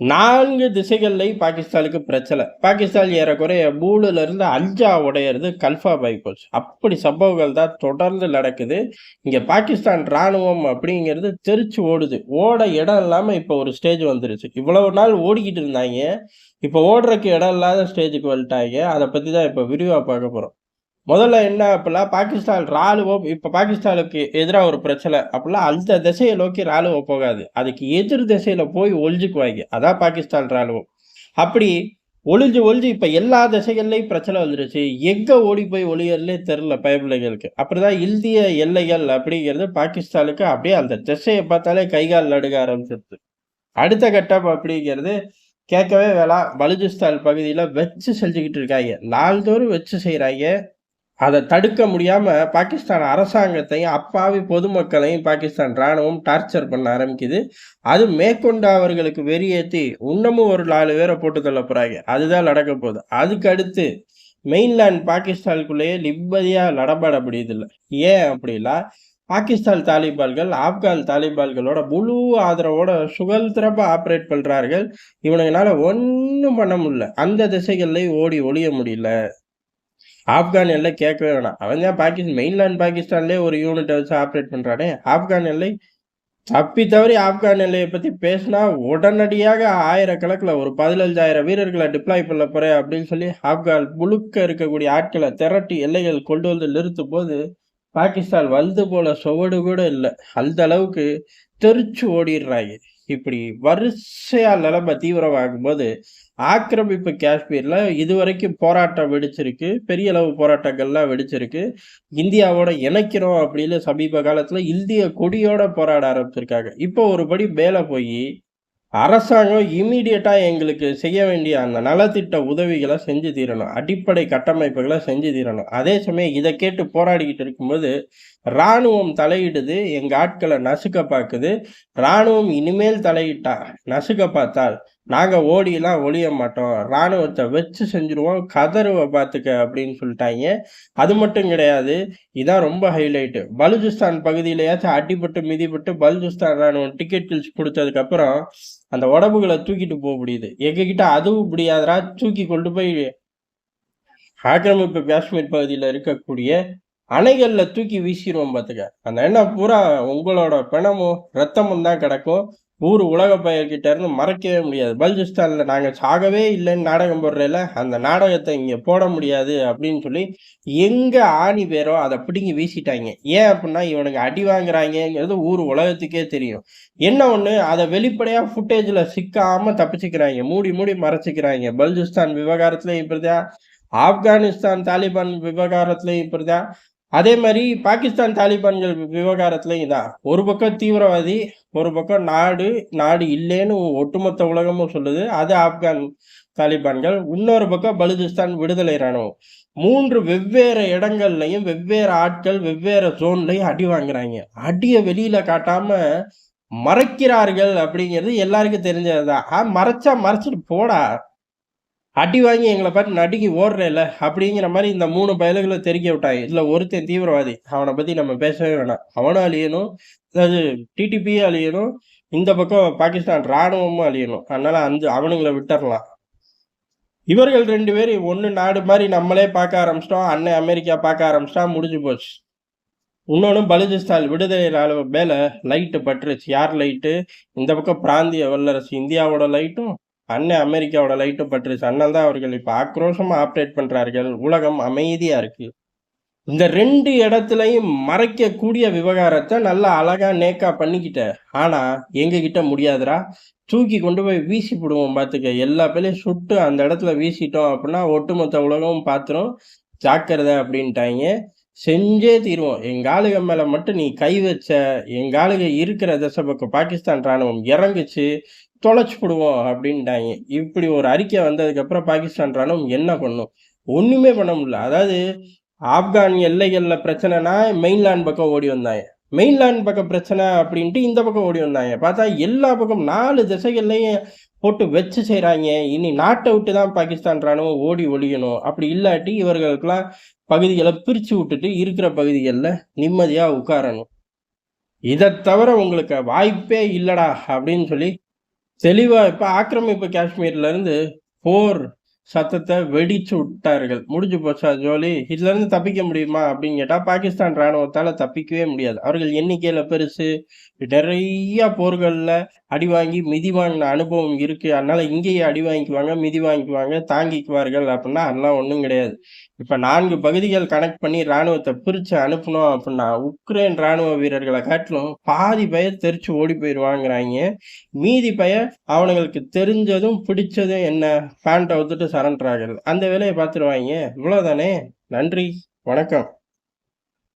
நான்கு திசைகள்லையும் பாகிஸ்தானுக்கு பிரச்சனை. பாகிஸ்தான் ஏறக்குறைய மூணுல இருந்து அஞ்சா உடையிறது கன்ஃபார்ம் ஆகி போச்சு. அப்படி சம்பவங்கள் தான் தொடர்ந்து நடக்குது. இங்க பாகிஸ்தான் ராணுவம் அப்படிங்கிறது தெரிச்சு ஓடுது. ஓட இடம் இல்லாம இப்ப ஒரு ஸ்டேஜ் வந்துருச்சு. இவ்வளவு நாள் ஓடிக்கிட்டு இருந்தாங்க. இப்ப ஓடுறதுக்கு இடம் இல்லாத ஸ்டேஜுக்கு வந்துட்டாங்க. அதை பத்தி தான் இப்ப விரிவா பார்க்க போறோம். முதல்ல என்ன அப்படிலாம் பாகிஸ்தான் ராணுவம் இப்போ பாகிஸ்தானுக்கு எதிராக ஒரு பிரச்சனை அப்படிலாம் அந்த திசையை நோக்கி ராணுவம் போகாது. அதுக்கு எதிர் திசையில் போய் ஒளிஞ்சுக்குவாங்க. அதான் பாகிஸ்தான் ராணுவம் அப்படி ஒளிஞ்சு ஒளிஞ்சு இப்போ எல்லா திசைகள்லையும் பிரச்சனை வந்துருச்சு. எங்கே ஓடி போய் ஒளியறதுலே தெரில பயமில்லைகளுக்கு அப்படி தான் இந்திய எல்லைகள் அப்படிங்கிறது பாகிஸ்தானுக்கு அப்படியே அந்த திசையை பார்த்தாலே கைகால் நடுக ஆரம்பிச்சிருது அடுத்த கட்டம் அப்படிங்கிறது கேட்கவே வேணாம். பலுஜிஸ்தான் பகுதியில் வச்சு செஞ்சுக்கிட்டு இருக்காங்க. நாள்தோறும் வச்சு செய்கிறாங்க அதை தடுக்க முடியாமல் பாகிஸ்தான் அரசாங்கத்தையும் அப்பாவி பொதுமக்களையும் பாகிஸ்தான் ராணுவம் டார்ச்சர் பண்ண ஆரம்பிக்குது. அது மேற்கொண்டு அவர்களுக்கு வெறியேற்றி இன்னமும் ஒரு நாலு பேரை போட்டு தள்ள போகிறாங்க அதுதான் நடக்க போகுது. அதுக்கு அடுத்து மெயின்லேண்ட் பாகிஸ்தானுக்குள்ளேயே நிம்மதியாக நடமாட முடியுதில்லை. ஏன் அப்படின்னா பாகிஸ்தான் தாலிபான்கள் ஆப்கான் தாலிபான்களோட முழு ஆதரவோட சுதந்திரமா ஆப்ரேட் பண்ணுறார்கள் இவனுங்களால ஒன்றும் பண்ண முடியல. அந்த திசைகள்லயும் ஓடி ஒழிய முடியல. ஆப்கான் எல்லை கேட்கவே வேணாம். அவன் தான் பாகிஸ்தான் மெயின்லேண்ட் பாகிஸ்தான்லேயே ஒரு யூனிட்டை வச்சு ஆப்ரேட் பண்ணுறானே ஆப்கான் எல்லை தப்பி தவறி ஆப்கான் எல்லையை பற்றி பேசினா உடனடியாக ஆயிரக்கணக்கில் ஒரு பதினஞ்சாயிரம் வீரர்களை டிப்ளாய் பண்ண போகிறேன் அப்படின்னு சொல்லி ஆப்கான் முழுக்க இருக்கக்கூடிய ஆட்களை திரட்டி எல்லைகள் கொண்டு வந்து நிறுத்தும் போது பாகிஸ்தான் வந்து போல சுவடு கூட இல்லை. அந்த அளவுக்கு தெரிச்சு ஓடிடுறாங்க. இப்படி வரிசையா நிலைமை தீவிரமாகும் போது ஆக்கிரமிப்பு காஷ்மீரில் இதுவரைக்கும் போராட்டம் வெடிச்சிருக்கு. பெரிய அளவு போராட்டங்கள்லாம் வெடிச்சிருக்கு. இந்தியாவோட இணைக்கிறோம் அப்படின்னு சமீப காலத்தில் இந்திய கொடியோட போராட ஆரம்பிச்சிருக்காங்க. இப்போ ஒரு படி மேல போய் அரசாங்கம் இமீடியட்டாக எங்களுக்கு செய்ய வேண்டிய அந்த நலத்திட்ட உதவிகளை செஞ்சு தீரணும். அடிப்படை கட்டமைப்புகளை செஞ்சு தீரணும். அதே சமயம் இதை கேட்டு போராடிக்கிட்டு இருக்கும்போது இராணுவம் தலையிடுது. எங்கள் ஆட்களை நசுக்க பார்க்குது. இராணுவம் இனிமேல் தலையிட்டா நசுக்க பார்த்தால் நாங்கள் ஓடியெல்லாம் ஒளிய மாட்டோம். இராணுவத்தை வச்சு செஞ்சுருவோம். கதறுவை பார்த்துக்க அப்படின்னு சொல்லிட்டாங்க. அது மட்டும் கிடையாது. இதான் ரொம்ப ஹைலைட்டு பலுஜிஸ்தான் பகுதியிலையாச்சும் அடிபட்டு மிதிப்பட்டு பலுஜிஸ்தான் ராணுவம் டிக்கெட் கிழிச்சு கொடுத்ததுக்கப்புறம் அந்த உடம்புகளை தூக்கிட்டு போக முடியுது. எங்ககிட்ட அதுவும் முடியாதரா தூக்கி கொண்டு போய் ஆக்கிரமிப்பு காஷ்மீர் பகுதியில் இருக்கக்கூடிய அணைகளில் தூக்கி வீசிடுவோம் பார்த்துக்க அந்த எண்ணெய் பூரா உங்களோட பிணமும் ரத்தமும் தான் கிடக்கும். ஊர் உலக பெயர்கிட்ட இருந்து மறைக்கவே முடியாது. பல்ஜிஸ்தான்ல நாங்கள் சாகவே இல்லைன்னு நாடகம் போடுறதில்ல அந்த நாடகத்தை இங்கே போட முடியாது அப்படின்னு சொல்லி எங்கே ஆணி பேரோ அதை பிடிங்கி வீசிட்டாங்க. ஏன் அப்படின்னா இவனுக்கு அடி வாங்குறாங்கிறது ஊர் உலகத்துக்கே தெரியும். என்ன ஒன்று அதை வெளிப்படையாக ஃபுட்டேஜில் சிக்காமல் தப்பிச்சுக்கிறாங்க. மூடி மூடி மறைச்சிக்கிறாங்க. பல்ஜிஸ்தான் விவகாரத்துலையும் இப்படிதான் ஆப்கானிஸ்தான் தாலிபான் விவகாரத்துலையும் இப்படிதான் அதே மாதிரி பாகிஸ்தான் தாலிபான்கள் விவகாரத்துலையும் தான் ஒரு பக்கம் தீவிரவாதி ஒரு பக்கம் நாடு நாடு இல்லைன்னு ஒட்டுமொத்த உலகமும் சொல்லுது. அது ஆப்கான் தாலிபான்கள். இன்னொரு பக்கம் பலுதிஸ்தான் விடுதலை ராணுவம் மூன்று வெவ்வேறு இடங்கள்லையும் வெவ்வேறு ஆட்கள் வெவ்வேறு ஜோன்லையும் அடி வாங்குறாங்க. அடியை வெளியில காட்டாம மறைக்கிறார்கள் அப்படிங்கிறது எல்லாருக்கும் தெரிஞ்சதுதான். மறைச்சா மறைச்சிட்டு போடா. அடி வாங்கி எங்களை பார்த்து நடுக்கி ஓடுறேல அப்படிங்கிற மாதிரி இந்த மூணு பயல்களை தெரிக்க விட்டாங்க. இதுல ஒருத்தன் தீவிரவாதி. அவனை பத்தி நம்ம பேசவே வேணாம். அவனும் அழியணும். அதாவது டிடிபியும் அழியணும். இந்த பக்கம் பாகிஸ்தான் ராணுவமும் அழியணும். அதனால அந்த அவனுங்களை விட்டுறலாம். இவர்கள் ரெண்டு பேரும் ஒன்று நாடு மாதிரி நம்மளே பார்க்க ஆரம்பிச்சிட்டோம். அண்ணன் அமெரிக்கா பார்க்க ஆரம்பிச்சிட்டா முடிஞ்சு போச்சு. இன்னொன்று பலுஜிஸ்தான் விடுதலை ராணுவ மேலே லைட்டு பட்டுருச்சு. யார் லைட்டு இந்த பக்கம் பிராந்திய வல்லரசு. இந்தியாவோட லைட்டும் அண்ணன் அமெரிக்காவோட லைட்டு பற்றி அண்ணன் தான் அவர்கள் இப்போ ஆக்ரோஷமாக ஆப்ரேட் பண்ணுறார்கள் உலகம் அமைதியாக இருக்குது இந்த ரெண்டு இடத்துலையும் மறைக்கக்கூடிய விவகாரத்தை நல்லா அழகாக நேக்கா பண்ணிக்கிட்ட. ஆனால் எங்ககிட்ட முடியாதுரா தூக்கி கொண்டு போய் வீசி போடுவோம் பார்த்துக்க எல்லா பேரையும் சுட்டு அந்த இடத்துல வீசிட்டோம் அப்படின்னா ஒட்டுமொத்த உலகமும் பார்த்துரும் ஜாக்கிரதை அப்படின்ட்டாங்க செஞ்சே தீருவோம். எங்க மேலே மட்டும் நீ கை வச்ச எங்க ஆளுக இருக்கிற தசை பக்கம் பாகிஸ்தான் ராணுவம் இறங்குச்சு தொலைச்சு போடுவோம் அப்படின்ட்டாங்க. இப்படி ஒரு அறிக்கை வந்ததுக்கப்புறம் பாகிஸ்தான் இராணுவம் என்ன பண்ணும்? ஒன்றுமே பண்ண முடியல. அதாவது ஆப்கான் எல்லைகளில் பிரச்சனைனா மெயின்லேண்ட் பக்கம் ஓடி வந்தாங்க. மெயின்லேண்ட் பக்கம் பிரச்சனை அப்படின்ட்டு இந்த பக்கம் ஓடி வந்தாங்க. பார்த்தா எல்லா பக்கம் நாலு திசைகள்லையும் போட்டு வச்சு செய்கிறாங்க இனி நாட்டை விட்டு தான் பாகிஸ்தான் ராணுவம் ஓடி ஒழியணும். அப்படி இல்லாட்டி இவர்களுக்கெல்லாம் பகுதிகளை பிரித்து விட்டுட்டு இருக்கிற பகுதிகளில் நிம்மதியாக உட்காரணும். இதை தவிர உங்களுக்கு வாய்ப்பே இல்லடா அப்படின்னு சொல்லி தெளிவாக இப்போ ஆக்கிரமிப்பு காஷ்மீர்லேருந்து போர் சத்தத்தை வெடிச்சு விட்டார்கள். முடிஞ்சு போச்சா ஜோலி. இதுலேருந்து தப்பிக்க முடியுமா? அப்படின்னு கேட்டால் பாகிஸ்தான் இராணுவத்தால் தப்பிக்கவே முடியாது. அவர்கள் எண்ணிக்கையில் பெருசு. நிறைய போர்களில் அடி வாங்கி மிதி வாங்கின அனுபவம் இருக்குது அதனால் இங்கேயே அடி வாங்கிக்குவாங்க மிதி வாங்கிக்குவாங்க தாங்கிக்குவார்கள் அப்படின்னா அதெல்லாம் ஒன்றும் கிடையாது. இப்போ நான்கு பகுதிகள் கனெக்ட் பண்ணி ராணுவத்தை பிரித்து அனுப்பணும் அப்படின்னா உக்ரைன் ராணுவ வீரர்களை காட்டிலும் பாதி பெயர் தெரிச்சு ஓடி போயிடுவாங்கிறாங்க மீதி பெயர் அவனுங்களுக்கு தெரிஞ்சதும் பிடிச்சதும் என்ன? பேண்ட்டை வந்துட்டு சரண்டர் ஆகிறது அந்த வேலையை பார்த்துருவாங்க இவ்வளோதானே நன்றி. வணக்கம்.